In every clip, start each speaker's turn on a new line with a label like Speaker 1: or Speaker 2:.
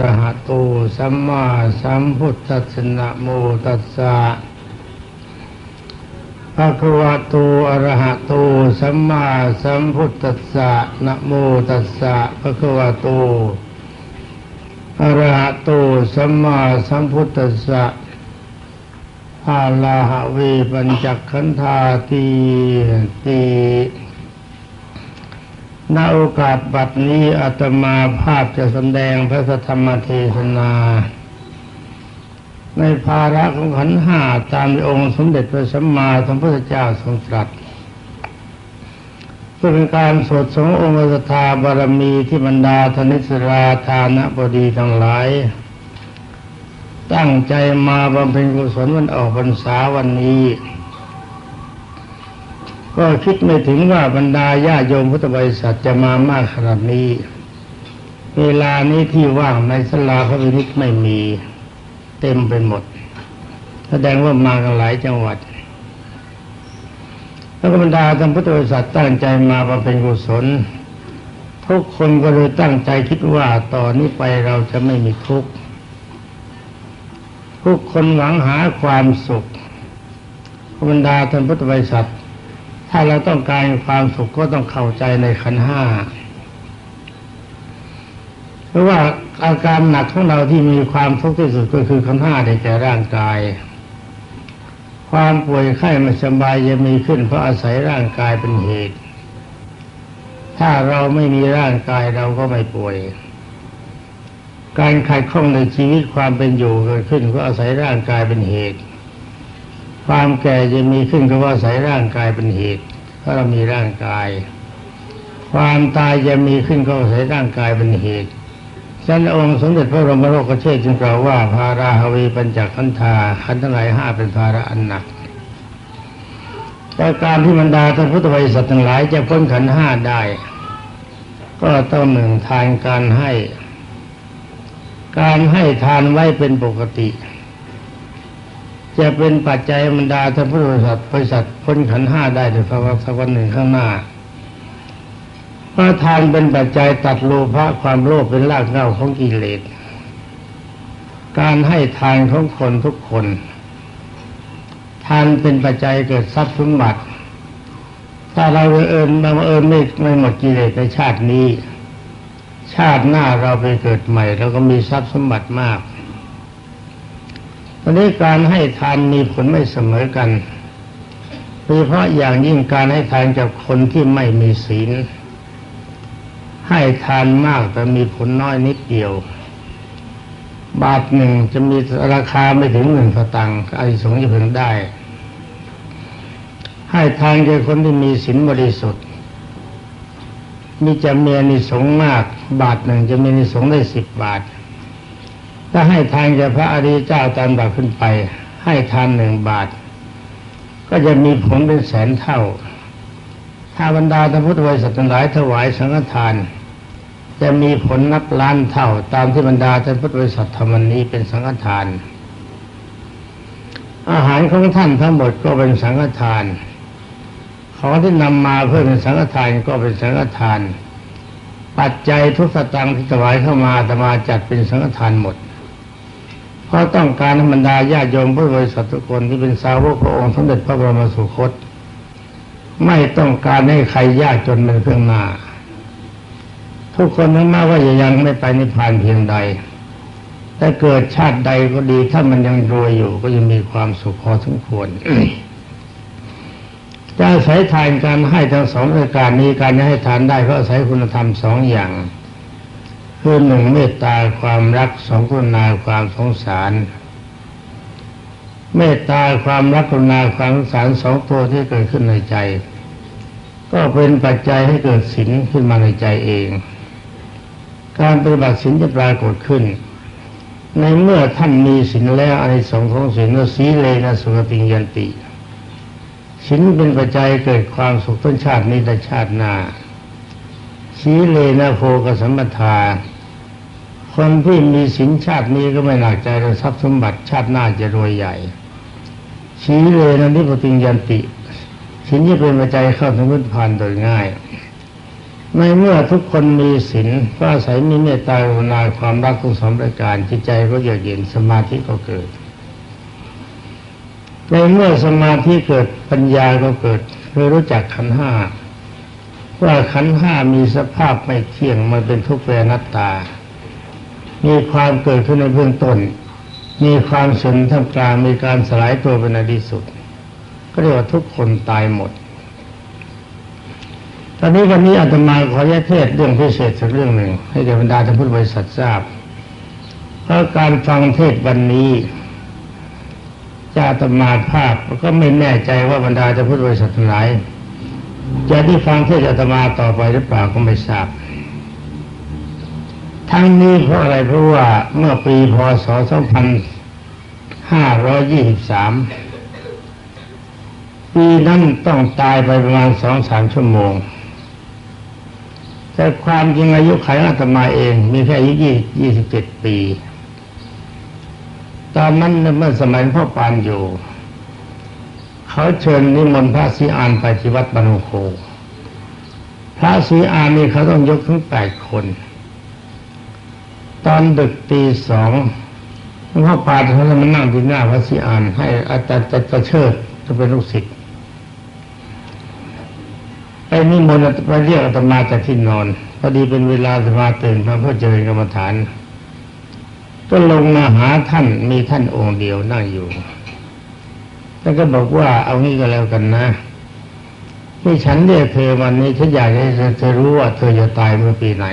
Speaker 1: ระหะโตสัมมาสัมพุทธัสสะนะโมตัสสะภะคะวะโตอะระหะโตสัมมาสัมพุทธัสสะนะโมตัสสะภะคะวะโตอะระหะโตสัมมาสัมพุทธัสสะอาลาหะเวปัญจขันธาตีตี ณโอกาสบัดนี้อาตมาภาพจะแสดงพระธรรมเทศนา ในภาระของขันห้าตามองค์สมเด็จพระสัมมาสัมพุทธเจ้าทรงตรัสเพื่อเป็นการสดสงองค์สถาบารมีที่บรรดาธนิสราทานะบดีทั้งหลาย ตั้งใจมาบำเพ็ญกุศลวันออกพรรษาวันนี้ ก็คิดไม่ถึงว่าบรรดาญาโยมพุทธบริษัทจะมามากขนาดนี้ เวลานี้ที่ว่างในสลาพระวินิจไม่มีเต็มไปหมด แสดงว่ามากันหลายจังหวัด แล้วก็บรรดาท่านพุทธบริษัทตั้งใจมาบำเพ็ญกุศลทุกคนก็เลยตั้งใจคิดว่าต่อนนี้ไปเราจะไม่มีทุกข์ทุกคนหวังหาความสุขบรรดาท่านพุทธบริษัท ถ้าเราต้องการความสุขก็ต้องเข้าใจในขันห้าเพราะว่าอาการหนักของเราที่มีความทุกข์ที่สุดก็คือขันห้าในแก่ร่างกาย ความป่วยไข้ไม่สบายจะมีขึ้นเพราะอาศัยร่างกายเป็นเหตุ ถ้าเราไม่มีร่างกายเราก็ไม่ป่วย การขัดข้องในชีวิตความเป็นอยู่เกิดขึ้นก็อาศัยร่างกายเป็นเหตุ ความแก่จะมีขึ้นก็ว่าอาศัยร่างกายเป็นเหตุเพราะเรามีร่างกาย ความตายจะมีขึ้นก็อาศัยร่างกายเป็นเหตุฉะนั้นองค์สมเด็จพระบรมโลกเชษจึงกล่าวว่าภาราฮวีปัญจขันธาขันธ์ทั้งหลายห้าเป็นภาระอันหนักแต่การที่บรรดาท่านพุทธบริษัททั้งหลายจะพ้นขันห้าได้ ก็ต้องหนึ่งทานการให้ การให้ทานไว้เป็นปกติ จะเป็นปัจจัยบรรดาท่านพุทธบริษัทบริษัทพ้นขันห้าได้ในภาวะสักวันหนึ่งข้างหน้าเพราะทานเป็นปัจจัยตัดโลภะความโลภเป็นรากเหง้าของกิเลสการให้ทานของคนทุกคน ทานเป็นปัจจัยเกิดทรัพย์สมบัติ ถ้าเราเอิญบังเอิญไม่ไม่หมดกิเลสในชาตินี้ ชาติหน้าเราไปเกิดใหม่เราก็มีทรัพย์สมบัติมาก ตอนนี้การให้ทานมีผลไม่เสมอกันโดยเฉพาะอย่างยิ่งการให้ทานกับคนที่ไม่มีศีล ให้ทานมากแต่มีผลน้อยนิดเดียว บาทหนึ่งจะมีราคาไม่ถึงหนึ่งสตังค์อานิสงส์จะพึงได้ ให้ทานแก่คนที่มีศีลบริสุทธิ์ มีจะมีอานิสงมาก บาทหนึ่งจะมีอานิสงได้สิบบาท ถ้าให้ทานแก่พระอริยเจ้าตามแบบขึ้นไป ให้ทานหนึ่งบาท ก็จะมีผลเป็นแสนเท่า ถ้าบรรดาท่านพุทธบริษัททั้งหลายถวายสังฆทาน จะมีผลนับล้านเท่า ตามที่บรรดาท่านพุทธบริษัทธรรมนี้เป็นสังฆทาน อาหารของท่านทั้งหมดก็เป็นสังฆทาน ของที่นำมาเพื่อเป็นสังฆทานก็เป็นสังฆทาน ปัจจัยทุกสตังค์ที่ถวายเข้ามาธรรมาจัดเป็นสังฆทานหมด เพราะต้องการให้บรรดาญาโยมพุทธบริษัททุกคนที่เป็นสาวกพระองค์สมเด็จพระบรมสุคต ไม่ต้องการให้ใครยากจนเป็นเครื่องหน้า ทุกคนทั้งแม้ว่ายังไม่ไปนิพพานเพียงใดแต่เกิดชาติใดก็ดีถ้ามันยังรวยอยู่ ก็ยังมีความสุขพอสมควรจะอาศัยทานการให้ทั้งสองรายการนี้การให้ทานได้ก็อาศัยคุณธรรมสองอย่าง คือหนึ่งเมตตาความรักสองกรุณาความสงสาร เมตตาความรักกรุณาความสงสารสองตัวที่เกิดขึ้นในใจ ก็เป็นปัจจัยให้เกิดศีลขึ้นมาในใจเอง การปฏิบัติศีลจะปรากฏขึ้น ในเมื่อท่านมีศีลแล้วอานิสงส์ของศีลก็สีเลนะสุขติยันติศีลเป็นปัจจัยเกิดความสุขต้นชาตินี้และชาติหน้าสีเลนะโภกสัมปทา คนที่มีศีลชาตินี้ก็ไม่หนักใจในทรัพย์สมบัติชาติหน้าจะรวยใหญ่สีเลยนะนิพติยันติศีลที่เป็นปัจจัยเข้าถึงพุทธพานโดยง่ายในเมื่อทุกคนมีศีลก็อาศัยมีเมตตากรุณาความรักทุกสองประการจิตใจก็เยือกเย็นสมาธิก็เกิด ในเมื่อสมาธิเกิดปัญญาก็เกิดคือรู้จักขันห้าว่าขันห้ามีสภาพไม่เที่ยงมันเป็นทุกข์เป็นนัตตา มีความเกิดขึ้นในเบื้องต้น มีความสุนท่ามกลางมีการสลายตัวเป็นอดีสุด ก็เรียกว่าทุกคนตายหมด ตอนนี้วันนี้อาตมาขอแยกเทศเรื่องพิเศษสักเรื่องหนึ่ง ให้แก่บรรดาท่านพุทธบริษัททราบ เพราะการฟังเทศวันนี้จะอาตมาภาพก็ไม่แน่ใจว่าบรรดาท่านพุทธบริษัททั้งหลายจะได้ฟังเทศอาตมาต่อไปหรือเปล่าก็ไม่ทราบ ทั้งนี้เพราะอะไรเพราะว่าเมื่อปีพศ 2523 ปีนั้นต้องตายไปประมาณสองสามชั่วโมง แต่ความจริงอายุไขอาตมาเองมีแค่อายุยี่ยี่สิบเจ็ดปี ตอนนั้นเมื่อสมัยพ่อปานอยู่ เขาเชิญนิมนต์พระศรีอานไปที่วัดบรรโค พระศรีอานนี่เขาต้องยกถึงแปดคน ตอนดึกตีสองหลวงพ่อปานเขาจะมานั่งที่หน้าพระศรีอาน ให้อาจารย์จะเชิดจะเป็นลูกศิษย์ไอ้นิมนต์ไปเรียกอาตมาจากที่นอนพอดีเป็นเวลาอาตมาตื่นมาเพื่อเจริญกรรมฐาน ก็ลงมาหาท่านมีท่านองค์เดียวนั่งอยู่ท่านก็บอกว่าเอางี้ก็แล้วกันนะที่ฉันเรียกเธอวันนี้ฉันอยากให้เธอรู้ว่าเธอจะตายเมื่อปีไหน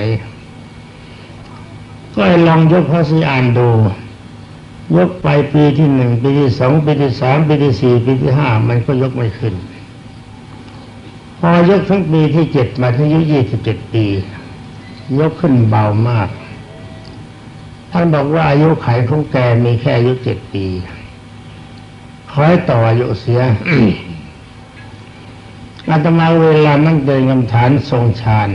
Speaker 1: ก็ลองยกพระสีอานดู ยกไปปีที่หนึ่งปีที่สองปีที่สามปีที่สี่ปีที่ห้ามันก็ยกไม่ขึ้น พอยกทั้งปีที่เจ็ดมาถึงอายุยี่สิบเจ็ดปี ยกขึ้นเบามาก ท่านบอกว่าอายุไขของแกมีแค่อายุเจ็ดปีขอให้ต่ออายุเสียอาตมาเวลานั่งเดินกรรมฐานทรงฌาน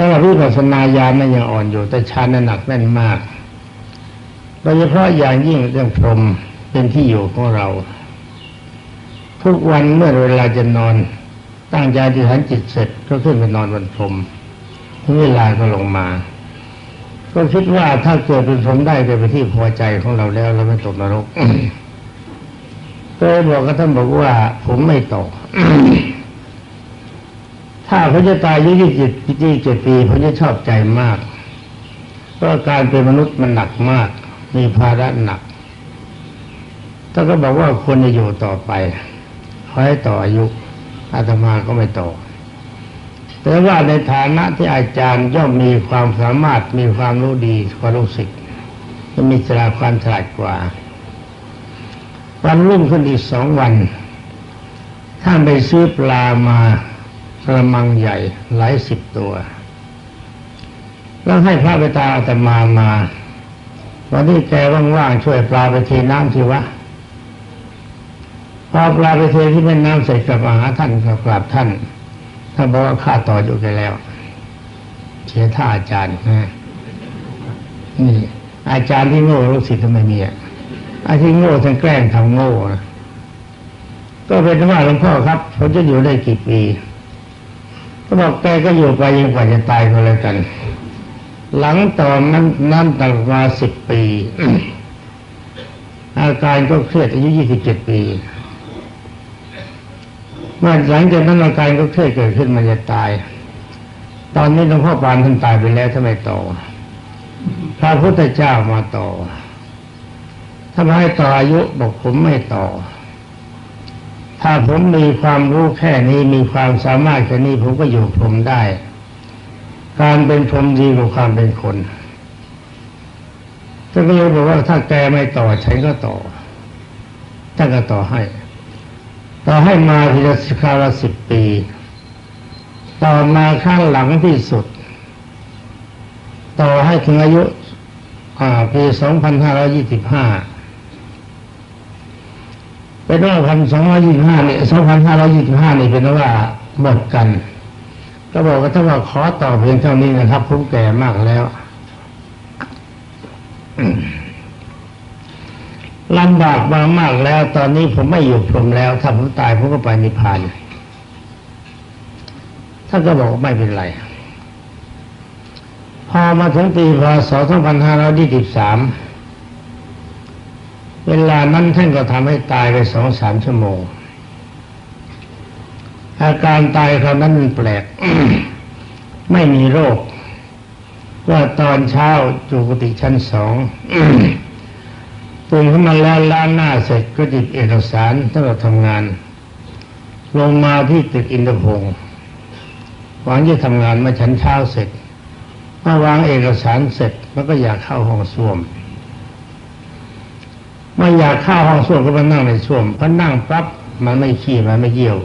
Speaker 1: สำหรับวิปัสสนาญาณนั้นยังอ่อนอยู่แต่ฌานนั้นหนักแน่นมากโดยเฉพาะอย่างยิ่งเรื่องพรหมเป็นที่อยู่ของเรา ทุกวันเมื่อเวลาจะนอน ตั้งใจที่ฐานจิตเสร็จก็ขึ้นไปนอนบนพรหมถึงเวลาก็ลงมา ก็คิดว่าถ้าเกิดเป็นพรหมได้เป็นที่พอใจของเราแล้วเราไม่ตกนรกก็บอกกับท่านบอกว่าผมไม่ตก ถ้าเขาจะตายอายุยี่สิบยี่สิบเจ็ดปีเขาจะชอบใจมาก เพราะการเป็นมนุษย์มันหนักมาก มีภาระหนักท่านก็บอกว่าควรจะอยู่ต่อไปขอให้ต่ออายุอาตมาก็ไม่ต่อ แต่ว่าในฐานะที่อาจารย์ย่อมมีความสามารถมีความรู้ดีกว่าลูกศิษย์จะมีฉลาดความฉลาดกว่า วันรุ่งขึ้นอีกสองวันท่านไปซื้อปลามา กระมังใหญ่หลายสิบตัว แล้วให้พระไปตาอาตมามาวันนี้แกว่างๆช่วยปลาไปเทน้ำทีวะพอปลาไปเทที่แม่น้ำเสร็จกลับมาหาท่านก็กราบท่านท่านบอกว่าข้าต่ออยู่แกแล้วเสียท่าอาจารย์นะนี่ อาจารย์ที่โง่ลูกศิษย์ทำไมมีอะอาที่โง่ท่านแกล้งทำโง่นะก็เป็นว่าหลวงพ่อครับผมจะอยู่ได้กี่ปี ก็บอกแกก็อยู่ไปยังกว่าจะตายก็แล้วกัน หลังตอนนั้นนั่นต่างมาสิบปี อาการก็เครียดอายุยี่สิบเจ็ดปีเมื่อหลังจากนั้นอาการก็เครียดเกิดขึ้นมันจะตาย ตอนนี้หลวงพ่อปานท่านตายไปแล้วทำไมต่อพระพุทธเจ้ามาต่อถ้าไม่ให้ต่ออายุบอกผมไม่ต่อ ถ้าผมมีความรู้แค่นี้มีความสามารถแค่นี้ผมก็อยู่ผมได้ การเป็นพรหมดีกว่าความเป็นคนท่านก็เลยบอกว่าถ้าแกไม่ต่อฉันก็ต่อท่านก็ต่อให้ ต่อให้มาทีละสิบคาละสิบปี ต่อมาข้างหลังที่สุด ต่อให้ถึงอายุปีสองพันห้าร้อยี่สิบห้า เป็นว่าพันสองร้อยี่ห้าเนี่ยสองพันห้าร้อยี่ห้านี่เป็นว่าหมดกัน ก็บอกว่าถ้าว่าขอต่อเพียงเท่านี้นะครับผมแก่มากแล้วลำบากมามากแล้ว ตอนนี้ผมไม่อยู่พรมแล้วถ้าผมตายผมก็ไปนิพพานท่านก็บอกว่าไม่เป็นไร พอมาถึงปีพศ2523 เวลานั้นท่านก็ทำให้ตายไปสองสามชั่วโมง อาการตายคราวนั้นมันแปลก ไม่มีโรค ว่าตอนเช้าจูกุฏิชั้นสองตื่นขึ้นมาแล้วล้างหน้าเสร็จก็จิบเอกสารสำหรับทำงาน ลงมาที่ตึกอินทพงศ์หวังจะทำงานมาชั้นเช้าเสร็จเมื่อวางเอกสารเสร็จมันก็อยากเข้าห้องส้วม เมื่อยากเข้าห้องส้วมก็มานั่งในส้วมพอนั่งปั๊บมันไม่ขี้มันไม่เยี่ยว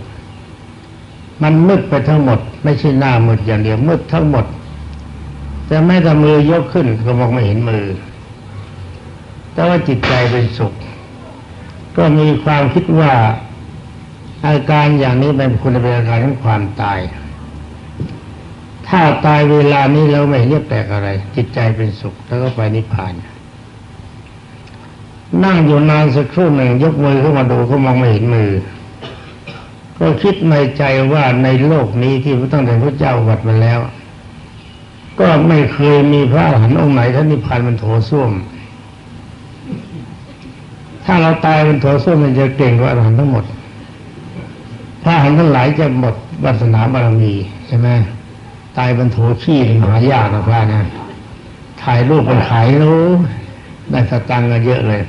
Speaker 1: มันมืดไปทั้งหมด ไม่ใช่หน้ามืดอย่างเดียวมืดทั้งหมด แต่ไม่แต่มือยกขึ้นก็มองไม่เห็นมือ แต่ว่าจิตใจเป็นสุข ก็มีความคิดว่าอาการอย่างนี้เป็นคุณเป็นอาการของความตาย ถ้าตายเวลานี้เราไม่เรียกแปลกอะไร จิตใจเป็นสุขแล้วก็ไปนิพพาน นั่งอยู่นานสักครู่หนึ่งยกมือขึ้นมาดูก็มองไม่เห็นมือ ก็คิดในใจว่าในโลกนี้ที่พระตั้งแต่พระเจ้าวัดมาแล้ว ก็ไม่เคยมีพระอรหันต์องค์ไหนท่านนิพพานมันโถส้วม ถ้าเราตายเป็นโถส้วมมันจะเก่งกว่าอรหันต์ทั้งหมดพระอรหันต์ทั้งหลายจะหมดวาสนาบารมีใช่ไหมตายเป็นโถขี้นี่หายากนะพระนะถ่ายรูปเป็นขายรู้ได้สตังค์กันเยอะเลย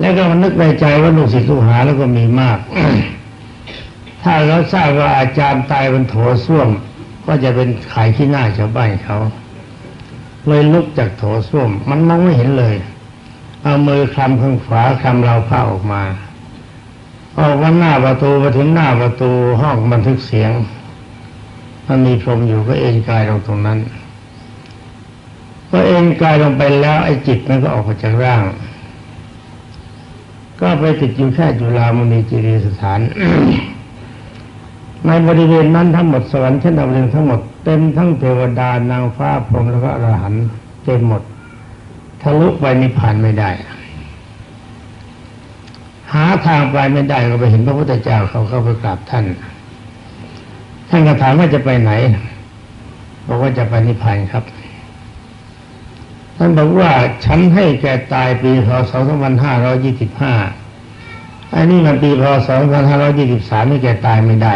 Speaker 1: แล้วก็มันนึกในใจว่าลูกศิษย์ลูกหาแล้วก็มีมาก ถ้าเราทราบว่าอาจารย์ตายเป็นโถส้วม ก็จะเป็นขายขี้หน้าชาวบ้านเขา เลยลุกจากโถส้วม มันมองไม่เห็นเลย เอามือคลำข้างขวาคลำเราผ้าออกมาออกมาหน้าประตูมาถึงหน้าประตูห้องบันทึกเสียง มันมีพรมอยู่ก็เอ็นกายลงตรงนั้นพอเอ็นกายลงไปแล้วไอ้จิตมันก็ออกมาจากร่าง ก็ไปติดอยู่แค่จุฬามณีจิรีสถาน ในบริเวณนั้นทั้งหมดสวรรค์ชั้นดาวดึงทั้งหมดเต็มทั้งเทวดานางฟ้าพรหมแล้วก็อรหันต์เต็มหมดทะลุไปนิพพานไม่ได้ หาทางไปไม่ได้ก็ไปเห็นพระพุทธเจ้าเขาเข้าไปกราบท่าน ท่านก็ถามว่าจะไปไหนบอกว่าจะไปนิพพานครับ ท่านบอกว่าฉันให้แกตายปีพศ2525 อันนี้มันปีพศ2523นี่แกตายไม่ได้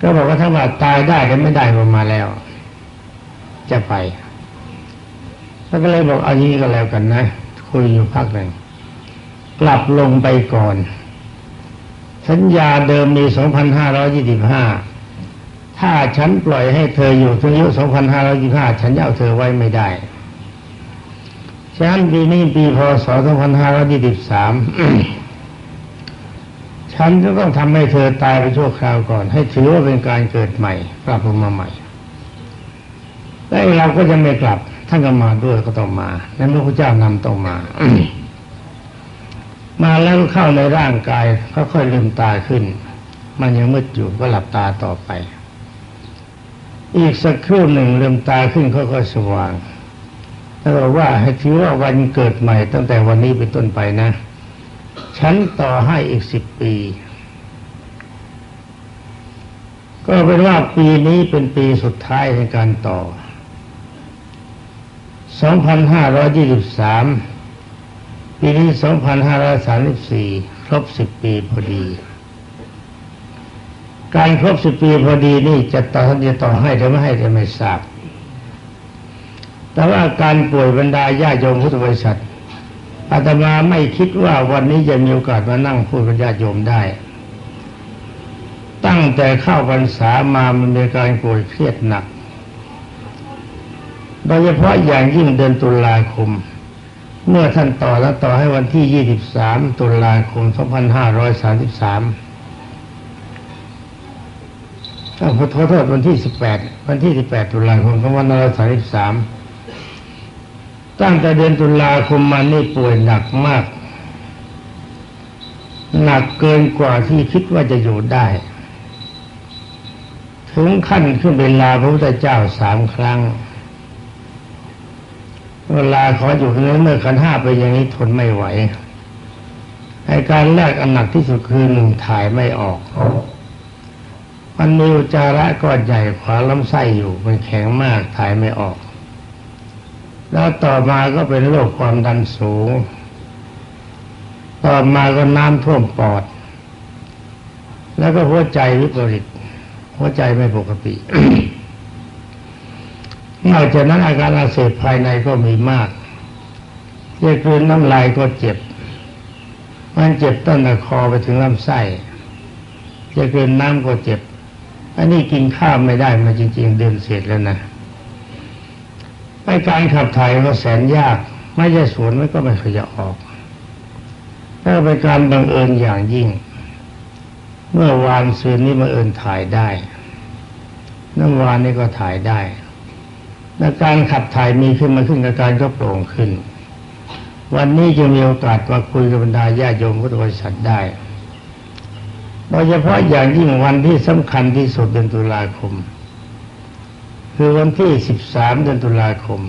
Speaker 1: ก็บอกว่าถ้าว่าตายได้แต่ไม่ได้ก็มาแล้ว จะไปแล้วก็เลยบอกเอางี้ก็แล้วกันนะ คุยอยู่พักหนึ่งกลับลงไปก่อน สัญญาเดิมมี 2,525ถ้าฉันปล่อยให้เธออยู่ถึงอายุ 2,525 ฉันจะเอาเธอไว้ไม่ได้ ฉะนั้นปีนี้ปีพศ 2523ฉันจะต้องทำให้เธอตายไปชั่วคราวก่อน ให้ถือว่าเป็นการเกิดใหม่กลับลงมาใหม่แต่เราก็จะไม่กลับ ท่านก็มาด้วยก็ต้องมา นั้นพระพุทธเจ้านำต้องมา มาแล้วเข้าในร่างกายค่อยๆลืมตาขึ้น มันยังมืดอยู่ก็หลับตาต่อไป อีกสักครู่หนึ่งลืมตาขึ้นค่อยๆสว่าง แล้วบอกว่าให้ถือว่าวันเกิดใหม่ตั้งแต่วันนี้เป็นต้นไปนะ ฉันต่อให้อีกสิบปี ก็เป็นว่าปีนี้เป็นปีสุดท้ายในการต่อ 2523 ปีนี้ 2534 ครบ10ปีพอดี การครบ10ปีพอดีนี่จะต่อจะต่อให้หรือไม่ให้จะไม่ทราบ แต่ว่าการป่วยบรรดาญาโยมพุทธบริษัทอาตมาไม่คิดว่าวันนี้จะมีโอกาสมานั่งพูดกับญาติโยมได้ ตั้งแต่เข้าพรรษามามันมีการป่วยเครียดหนัก โดยเฉพาะอย่างยิ่งเดือนตุลาคม เมื่อท่านต่อแล้วต่อให้วันที่ 23 ตุลาคม 2533ถ้าขอโทษวันที่18วันที่18ตุลาคม2533 ตั้งแต่เดือนตุลาคมมานี่ป่วยหนักมาก หนักเกินกว่าที่คิดว่าจะอยู่ได้ ถึงขั้นขึ้นเวลาพระพุทธเจ้าสามครั้ง เวลาขออยู่เนื้อเมื่อขันห้าไปอย่างนี้ทนไม่ไหวในการแรกอันหนักที่สุดคือหนึ่งถ่ายไม่ออก มันมีอุจาระก้อนใหญ่ขวาลำไส้อยู่มันแข็งมากถ่ายไม่ออก แล้วต่อมาก็เป็นโรคความดันสูง ต่อมาก็น้ำท่วมปอด แล้วก็หัวใจวิปริต หัวใจไม่ปกตินอกจากนั้นอาการอักเสบภายในก็มีมากเรียกคืนน้ำลายก็เจ็บ มันเจ็บต้นตะคอไปถึงลำไส้จะเกินน้ำก็เจ็บ อันนี้กินข้าวไม่ได้มาจริง ๆ เดือนเสร็จแล้วนะ ไปการขับถ่ายก็แสนยาก ไม่ใช่สวนมันก็ไม่เคยจะออกถ้าเป็นการบังเอิญอย่างยิ่ง เมื่อวานซืนนี้บังเอิญถ่ายได้น้ำวานนี้ก็ถ่ายได้และการขับถ่ายมีขึ้นมาขึ้นกับการก็โปร่งขึ้น วันนี้จะมีโอกาสมาคุยกับบรรดาญาโยมพุทธบริษัทได้โดยเฉพาะอย่างยิ่งวันที่สำคัญที่สุดเดือนตุลาคม คือวันที่ 13 เดือนตุลาคม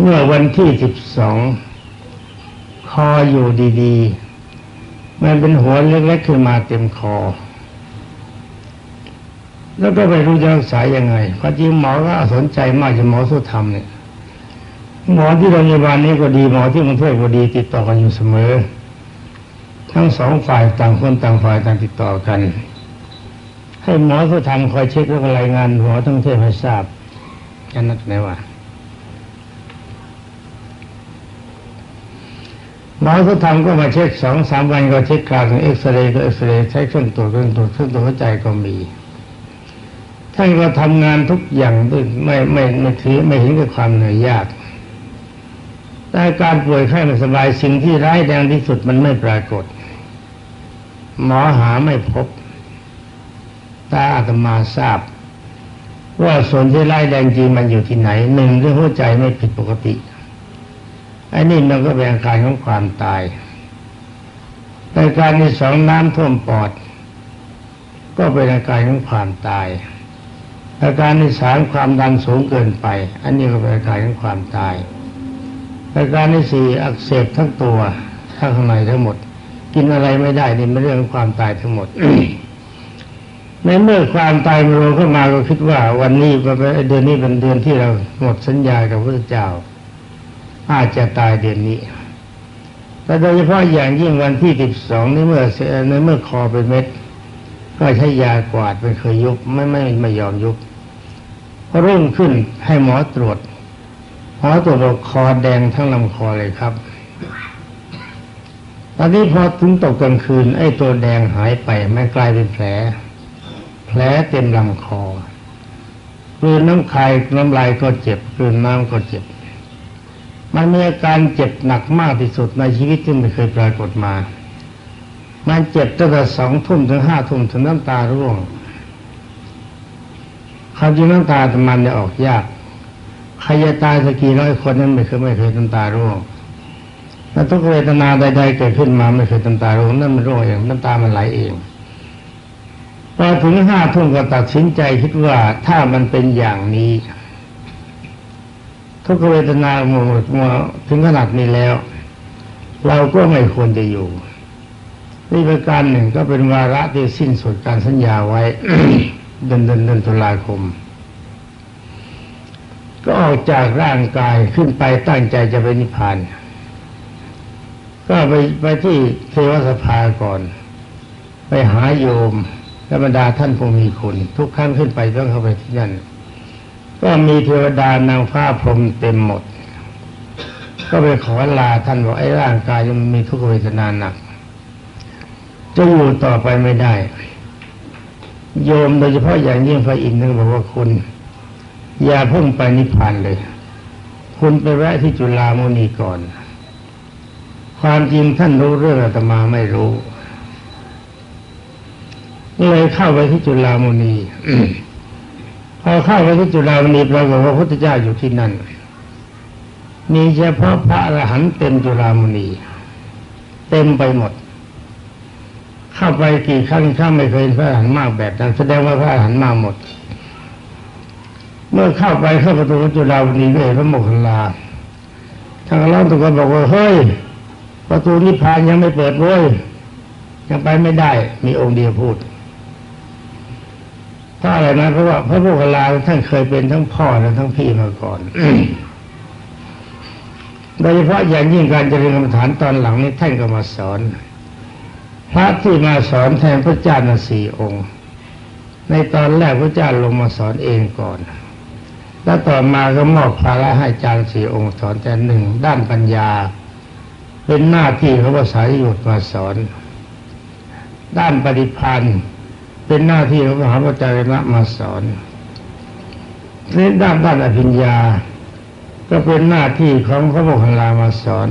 Speaker 1: เมื่อวันที่ 12 คออยู่ดีๆ มันเป็นหัวเล็กๆขึ้นมาเต็มคอ แล้วก็ไม่รู้จะรักษายังไงความจริงหมอก็สนใจมากจะหมอสุธรรมเนี่ยหมอที่โรงพยาบาลนี้ก็ดีหมอที่กรุงเทพก็ดีติดต่อกันอยู่เสมอ ทั้งสองฝ่ายต่างคนต่างฝ่ายต่างติดต่อกัน ให้หมอเขาทำคอยเช็คแล้วก็รายงานหมอทั้งเทพให้ทราบกันนักไหนวะหมอเขาทำก็มาเช็คสองสามวันก็เช็คกลางเอ็กซเรย์ก็เอ็กซเรย์ใช้เครื่องตรวจเครื่องตรวจเครื่องตรวจหัวใจก็มีท่านก็ทำงานทุกอย่างด้วยไม่ไม่ไม่ถือไม่เห็นกับความเหนื่อยยากแต่การป่วยไข้ไม่สบายสิ่งที่ร้ายแรงที่สุดมันไม่ปรากฏ หมอหาไม่พบแตาอาตมาทราบ ว่าส่วนที่ร้ายแรงจริงมันอยู่ที่ไหนหนึ่งเรื่องหัวใจไม่ผิดปกติไอ้นี่มันก็เป็นอาการของความตายแต่การที่สองน้ำท่วมปอด ก็เป็นอาการของความตายอาการที่สามความดันสูงเกินไป อันนี้ก็เป็นอาการของความตายอาการที่สี่อักเสบทั้งตัวทั้งข้างในทั้งหมด กินอะไรไม่ได้นี่เป็นเรื่องของความตายทั้งหมด ในเมื่อความตายมันลงเข้ามาก็คิดว่า วันนี้เดือนนี้เป็นเดือนที่เราหมดสัญญากับพระเจ้า อาจจะตายเดือนนี้แต่โดยเฉพาะอย่างยิ่งวันที่สิบสองในเมื่อในเมื่อคอเป็นเม็ด ก็ใช้ยากวาดไปเคยยุบไม่ไม่ไม่ยอมยุบรุ่งขึ้นให้หมอตรวจหมอตรวจบอกคอแดงทั้งลำคอเลยครับ ตอนนี้พอถึงตกกลางคืน ไอ้ตัวแดงหายไปไม่กลายเป็นแผล แผลเต็มลำคอกลืนน้ำคายน้ำลายก็เจ็บกลืนน้ำก็เจ็บ มันมีอาการเจ็บหนักมากที่สุดในชีวิตที่ไม่เคยปรากฏมา มันเจ็บตั้งแต่สองทุ่มถึงห้าทุ่มถึงน้ำตาร่วงความจริงน้ำตาแต่มันจะออกยากใครจะตายสักกี่ร้อยคนนั้นไม่เคยไม่เคยน้ำตาร่วงแล้วทุกเวทนาใด ๆ เกิดขึ้นมาไม่เคยน้ำตาร่วงนั่นมันร่วงเองน้ำตามันไหลเอง พอถึงห้าทุ่มก็ตัดสินใจคิดว่าถ้ามันเป็นอย่างนี้ ทุกเวทนาหมดมถึงขนาดนี้แล้ว เราก็ไม่ควรจะอยู่นี่เประการหนึ่งก็เป็นวาระที่สิ้นสุดการสัญญาไว้เดือนเดือนเดือนตุลาคม ก็ออกจากร่างกายขึ้นไปตั้งใจจะไปนิพพาน ก็ไปไปที่เทวสภาก่อน ไปหาโยม และบรรดาท่านผู้มีคุณ ทุกครั้งขึ้นไปต้องเข้าไปที่นั่นก็มีเทวดานางฟ้าพรหมเต็มหมด ก็ไปขอลาท่านบอกไอ้ร่างกายมันมีทุกขเวทนาหนักจะอยู่ต่อไปไม่ได้ โยมโดยเฉพาะอย่างยิ่งพระอินทร์นึกบอกว่าคุณ อย่าพิ่งไปนิพพานเลย คุณไปแวะที่จุฬามณีก่อน ความจริงท่านรู้เรื่องอาตมาไม่รู้ เลยเข้าไปที่จุฬามณีพอเข้าไปที่จุฬามณีปรากฏว่าพระพุทธเจ้าอยู่ที่นั่น มีเฉพาะพระอรหันต์เต็มจุฬามณี เต็มไปหมด เข้าไปกี่ครั้งครั้งไม่เคยเห็นพระอรหันต์มากแบบนั้นแสดงว่าพระอรหันต์มาหมด เมื่อเข้าไปเข้าประตูจุฬามณีก็เห็นพระโมคคัลลาทางร้อนตุกคนบอกว่าเฮ้ยประตูนิพพานยังไม่เปิดเว้ยยังไปไม่ได้ มีองค์เดียวพูด ราะอะไรนะเพราะว่าพระโมคคัลลาท่านเคยเป็นทั้งพ่อและทั้งพี่มาก่อนโดยเฉพาะอย่างยิ่งการเจริญกรรมฐานตอนหลังนี้ท่านก็มาสอน พระที่มาสอนแทนพระเจ้านาสี่องค์ ในตอนแรกพระเจ้าลงมาสอนเองก่อน แล้วต่อมาก็มอบภาระให้อาจารย์สี่องค์สอนแต่หนึ่งด้านปัญญา เป็นหน้าที่ของภาษาหยุดมาสอน ด้านปฏิพันธ์ เป็นหน้าที่ของมหาวิทยาลัยมาสอนนี่ด้านด้านอภิญญา ก็เป็นหน้าที่ของพระโมคคัลลามาสอน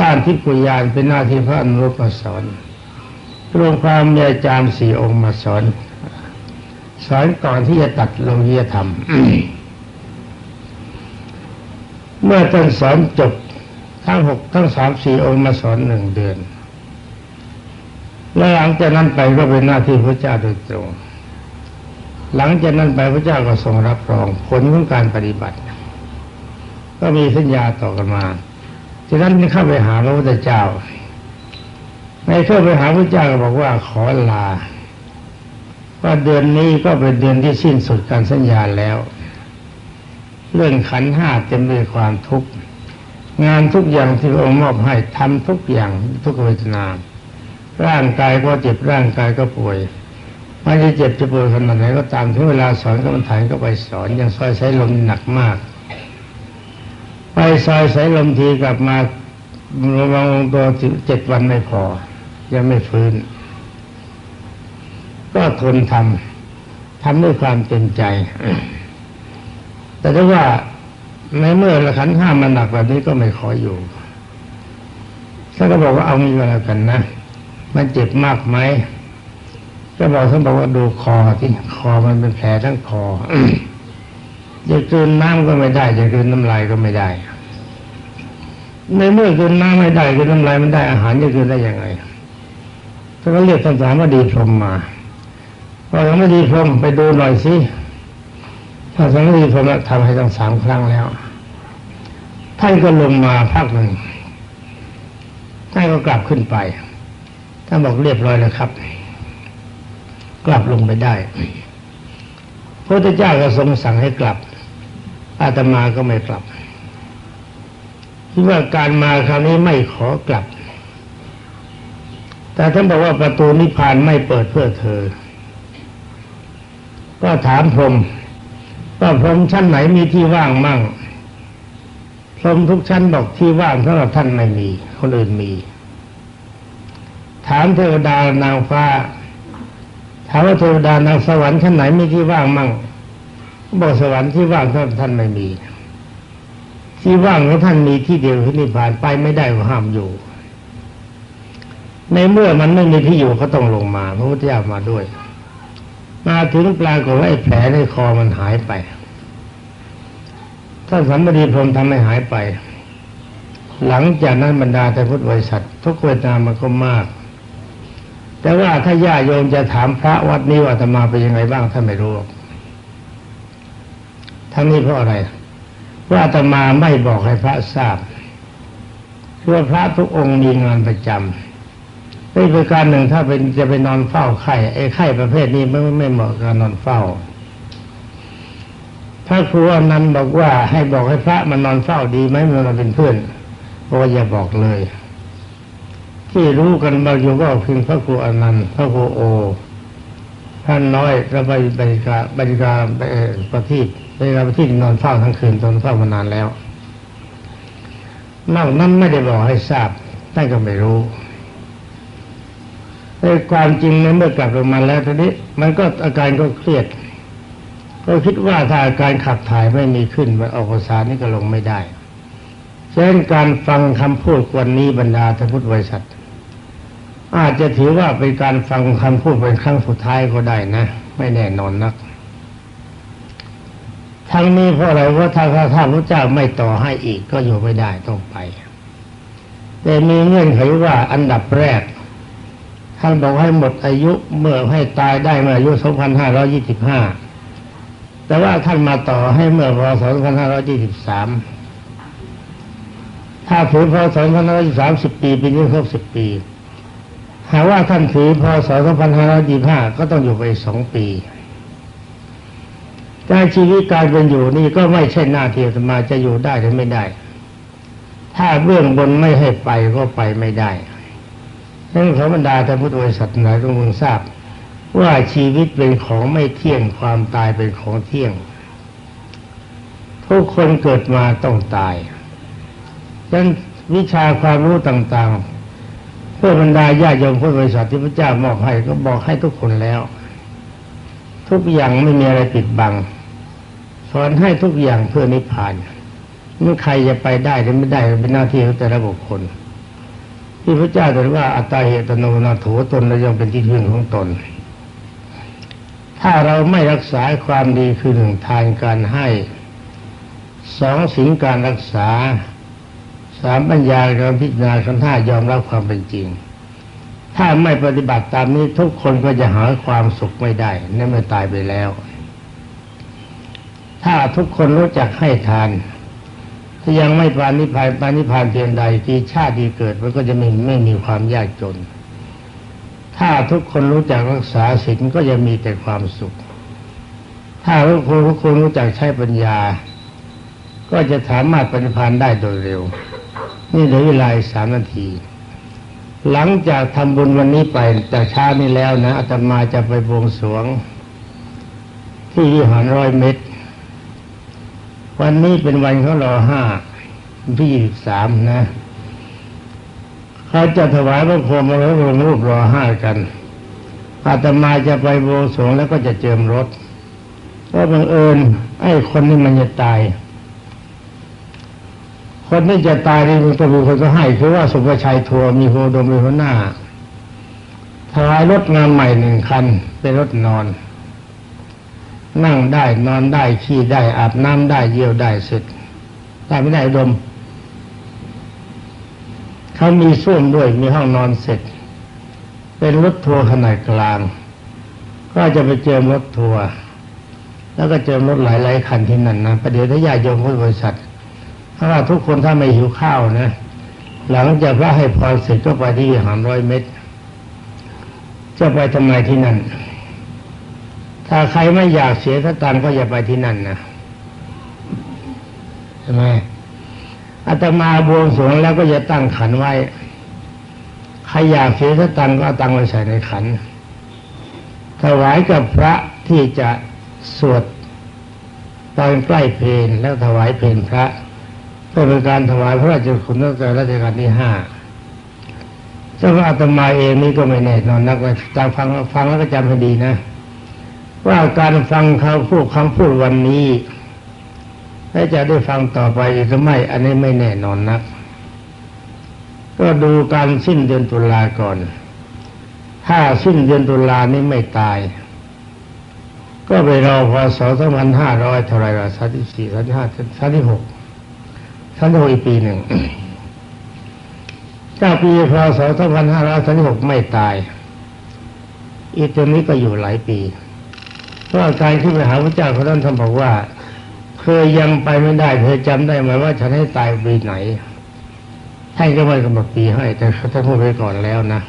Speaker 1: ด้านทิพยานเป็นหน้าที่พระอนุรุมาสอนรวมความมีอาจารย์สี่องค์มาสอน สอนก่อนที่จะตัดโลกียธรรม เมื่อท่านสอนจบทั้งหกทั้งสามสี่องค์มาสอนหนึ่งเดือน แล้วหลังจากนั้นไปก็เป็นหน้าที่พระเจ้าโดยตรง หลังจากนั้นไปพระเจ้าก็ทรงรับรองผลของการปฏิบัติ ก็มีสัญญาต่อกันมาฉะนั้นเข้าไปหาพระพุทธเจ้าในเข้าไปหาพระเจ้าก็บอกว่าขอลา ว่าเดือนนี้ก็เป็นเดือนที่สิ้นสุดการสัญญาแล้ว เรื่องขันห้าเต็มด้วยความทุกข์งานทุกอย่างที่พระองค์มอบให้ทำทุกอย่างทุกเวทนา ร่างกายก็เจ็บร่างกายก็ป่วยไม่จะเจ็บจะป่วยขนาดไหนก็ตามถึงเวลาสอนกรรมฐานก็ไปสอนอย่างซอยใช้ลมหนักมาก ไปซอยใช้ลมทีกลับมาระวังตัวเจ็ดวันไม่พอ ยังไม่ฟื้น ก็ทนทำทำด้วยความเต็มใจ แต่ถ้าว่าในเมื่อละขันห้ามันหนักแบบนี้ก็ไม่ขออยู่ท่านก็บอกว่าเอางี้ก็แล้วกันนะ มันเจ็บมากไหมก็บอกท่านบอกว่าดูคอที่คอมันเป็นแผลทั้งคอจะกลืนน้ำก็ไม่ได้จะกลืนน้ำลายก็ไม่ได้ ในเมื่อกลืนน้ำไม่ได้กลืนน้ำลายไม่ได้อาหารจะกลืนได้ยังไงท่านก็เรียกท่านสามว่าดีพรมมาพอยังไม่ดีพรมไปดูหน่อยสิถ้าสังฆีพรมทำให้ตั้งสามครั้งแล้วท่านก็ลงมาพักหนึ่งท่านก็กลับขึ้นไป ท่านบอกเรียบร้อยแล้วครับ กลับลงไปได้พระพุทธเจ้าก็ทรงสั่งให้กลับ อาตมาก็ไม่กลับคิดว่าการมาคราวนี้ไม่ขอกลับ แต่ท่านบอกว่าประตูนิพพานไม่เปิดเพื่อเธอ ก็ถามพรหมว่าพรหมชั้นไหนมีที่ว่างมั่งพรหมทุกชั้นบอกที่ว่างสำหรับท่านไม่มี คนอื่นมี ถามเทวดานางฟ้า ถามว่าเทวดานางสวรรค์ชั้นไหนมีที่ว่างมั่งบอกสวรรค์ที่ว่างสำหรับท่านไม่มี ที่ว่างของท่านมีที่เดียวคือนิพพานไปไม่ได้ก็ห้ามอยู่ ในเมื่อมันไม่มีที่อยู่ก็ต้องลงมาพระพุทธเจ้ามาด้วย มาถึงปรากฏว่าไอ้แผลในคอมันหายไปท่านสัมปดีพรมทำให้หายไป หลังจากนั้นบรรดาแต่พุทธบริษัททุกเวทนามันก็มาก แต่ว่าถ้าญาโยมจะถามพระวัดนี้ว่าธรรมาเป็นยังไงบ้างท่านไม่รู้ทั้งนี้เพราะอะไร ว่าอาตมาไม่บอกให้พระทราบคือว่าพระทุกองค์มีงานประจำนี่เป็นการหนึ่งถ้าเป็นจะไปนอนเฝ้าไข้ไอ้ไข้ประเภทนี้ไม่ไม่เหมาะกับนอนเฝ้าพระครูอนันต์บอกว่าให้บอกให้พระมานอนเฝ้าดีไหมมันมาเป็นเพื่อนเพราะว่าอย่าบอกเลย ที่รู้กันบางอยู่ก็เพียงพระครูอนันต์พระครูโอ ท่านน้อยแล้วไปบริการบริการประทีปบริการประทีปนอนเฝ้าทั้งคืนตอนเฝ้ามานานแล้วนอกนั้นไม่ได้บอกให้ทราบท่านก็ไม่รู้แต่ความจริงในเมื่อกลับลงมาแล้วทีนี้ มันก็อาการก็เครียด ก็คิดว่าถ้าอาการขับถ่ายไม่มีขึ้นมันออกภาษานี่ก็ลงไม่ได้เช่นการฟังคำพูดวันนี้บรรดาท่านพุทธบริษัท อาจจะถือว่าเป็นการฟังคำพูดเป็นครั้งสุดท้ายก็ได้นะ ไม่แน่นอนนัก ทั้งนี้เพราะอะไรว่าถ้าถ้าพระเจ้าไม่ต่อให้อีกก็อยู่ไม่ได้ต้องไป แต่มีเงื่อนไขว่าอันดับแรก ท่านบอกให้หมดอายุเมื่อให้ตายได้เมื่ออายุ 2525 แต่ว่าท่านมาต่อให้เมื่อพศ2523 ถ้าถือพศ2523 10 ปีปีนี้ครบ 10 ปี หากว่าท่านถือพศ2525 ก็ต้องอยู่ไปสองปีแต่ชีวิตการเป็นอยู่นี่ก็ไม่ใช่หน้าที่อาตมาจะอยู่ได้หรือไม่ได้ ถ้าเบื้องบนไม่ให้ไปก็ไปไม่ได้นั่นขอบรรดาท่านพุทธบริษัทหลายทุกคนทราบ ว่าชีวิตเป็นของไม่เที่ยงความตายเป็นของเที่ยง ทุกคนเกิดมาต้องตายฉะนั้นวิชาความรู้ต่างๆ เพื่อบรรดาญาติโยมพุทธบริษัทที่พระเจ้ามอบให้ก็บอกให้ทุกคนแล้ว ทุกอย่างไม่มีอะไรปิดบังสอนให้ทุกอย่างเพื่อนิพพานเมื่อใครจะไปได้หรือไม่ได้เป็นหน้าที่ของแต่ละบุคคล ที่พระเจ้าตรัสว่าอัตตาเหตโนนาโถตนเรายังเป็นที่พึ่งของตน ถ้าเราไม่รักษาความดีคือหนึ่งทานการให้สองสิ่งการรักษา สามปัญญาการพิจารณาขันห้ายอมรับความเป็นจริง ถ้าไม่ปฏิบัติตามนี้ทุกคนก็จะหาความสุขไม่ได้นั่นเมื่อตายไปแล้ว ถ้าทุกคนรู้จักให้ทานถ้ายังไม่ปานิพพานปานิพพานเพียงใดที่ชาติที่เกิดมันก็จะไม่ไม่มีความยากจน ถ้าทุกคนรู้จักรักษาศีลก็จะมีแต่ความสุข ถ้าทุกคนทุกคนรู้จักใช้ปัญญา ก็จะสามารถปฏิพันได้โดยเร็ว นี่เหลือเวลาสามนาที หลังจากทำบุญวันนี้ไปจากเช้านี้แล้วนะอาตมาจะไปบวงสรวง ที่วิหารร้อยเมตร วันนี้เป็นวันเขารอห้าวันที่ยี่สิบสามนะเขาจะถวายพระพรหมแล้วลงรูปรอห้ากัน อาตมาจะไปบวงสรวงแล้วก็จะเจิมรถเพราะบังเอิญไอ้คนนี้มันจะตาย คนที่จะตายนี่มันต้องมีคนก็ให้คือว่าสุภชัยทัวร์มีโฮดมมีหัวหน้าถวายรถงานใหม่หนึ่งคัน เป็นรถนอน นั่งได้นอนได้ขี่ได้อาบน้ำได้เยี่ยวได้เสร็จได้ไม่ได้ดมเขามีส้วมด้วยมีห้องนอนเสร็จ เป็นรถทัวร์ขนาดกลาง ก็จะไปเจอรถทัวร์แล้วก็เจอรถหลายๆคันที่นั่นนะประเดี๋ยวถ้าญาติโยมพุทธบริษัท ถ้าว่าทุกคนถ้าไม่หิวข้าวนะหลังจากพระให้พรเสร็จก็ไปที่หารร้อยเมตรจะไปทำไมที่นั่น ถ้าใครไม่อยากเสียสตังค์ก็อย่าไปที่นั่นนะใช่ไหมอาตมาบวงสรวงแล้วก็จะตั้งขันไว้ ใครอยากเสียสตังค์ก็ตังค์มาใส่ในขัน ถวายกับพระที่จะสวดตอนใกล้เพลนแล้วถวายเพลนพระ เพื่อเป็นการถวายพระราชคุณตั้งแต่รัชกาลที่ห้าเจ้าอาตมาเองนี่ก็ไม่แน่นอนนักว่าจำฟังฟังแล้วก็จำให้ดีนะ ว่าการฟังเขาพูดคำพูดวันนี้และจะได้ฟังต่อไปอีกหรือไม่ อันนี้ไม่แน่นอนนัก ก็ดูการสิ้นเดือนตุลาก่อน ถ้าสิ้นเดือนตุลานี้ไม่ตาย ก็ไปรอพศสองพันห้าร้อยเท่าไรละสามสิบสี่สามสิบห้าสามสิบหก สามสิหกอีกปีหนึ่งถ้าปีพศสองพันห้าร้อยสามสิหกไม่ตาย อีกตัวนี้ก็อยู่หลายปี เพราะการขึ้นไปหาพระเจ้าเขาท่านท่านบอกว่าเคยยังไปไม่ได้เคยจำได้ไหมว่าฉันให้ตายปีไหนท่านก็ไม่กำหนดปีให้ แต่ท่านพูดไปก่อนแล้วนะ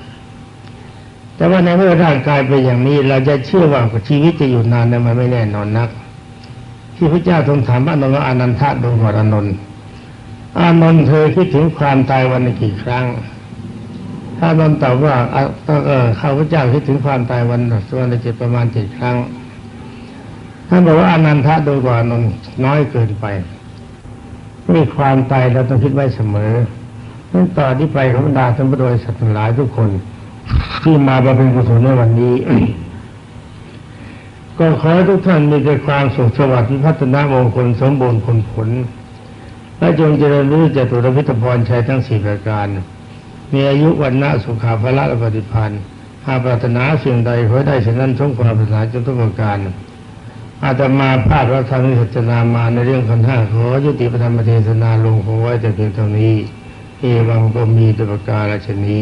Speaker 1: แต่ว่าในเมื่อร่างกายเป็นอย่างนี้ เราจะเชื่อว่าชีวิตจะอยู่นานนั้นมันไม่แน่นอนนัก ที่พระเจ้าทรงถามพระนนท์ว่าอนันทะดูก่อนอานนท์ อานนท์เธอคิดถึงความตายวันกี่ครั้งถ้านนท์ตอบว่าอะเออข้าพเจ้าคิดถึงความตายวันวันละเจ็ดประมาณเจ็ดครั้งท่านบอกว่าอนันทะโดยกว่านนท์น้อยเกินไปมีความตายเราต้องคิดไว้เสมอนั่นต่อที่ไปของบรรดาท่านผู้โดยสัตว์หลายทุกคน ที่มาบำเพ็ญกุศลในวันนี้ ก็ขอให้ทุกท่านมีแต่ความสุขสวัสดิ์พิพัฒนามงคลสมบูรณ์ผลผล และจงเจริญรู้จตุรพิธพรชัยทั้งสี่ประการ มีอายุวันนะสุขาภละและปฏิพันธ์หากปรารถนาสิ่งใดขอได้ฉะนั้นสมความปรารถนาจนทุกประการอาตมาพาดว่าทำนิสัจนามาในเรื่องขันห้าขอยุติปธรรมเทศนาลงคงไว้แต่เพียงเท่านี้เอวังก็มีตประการชนี้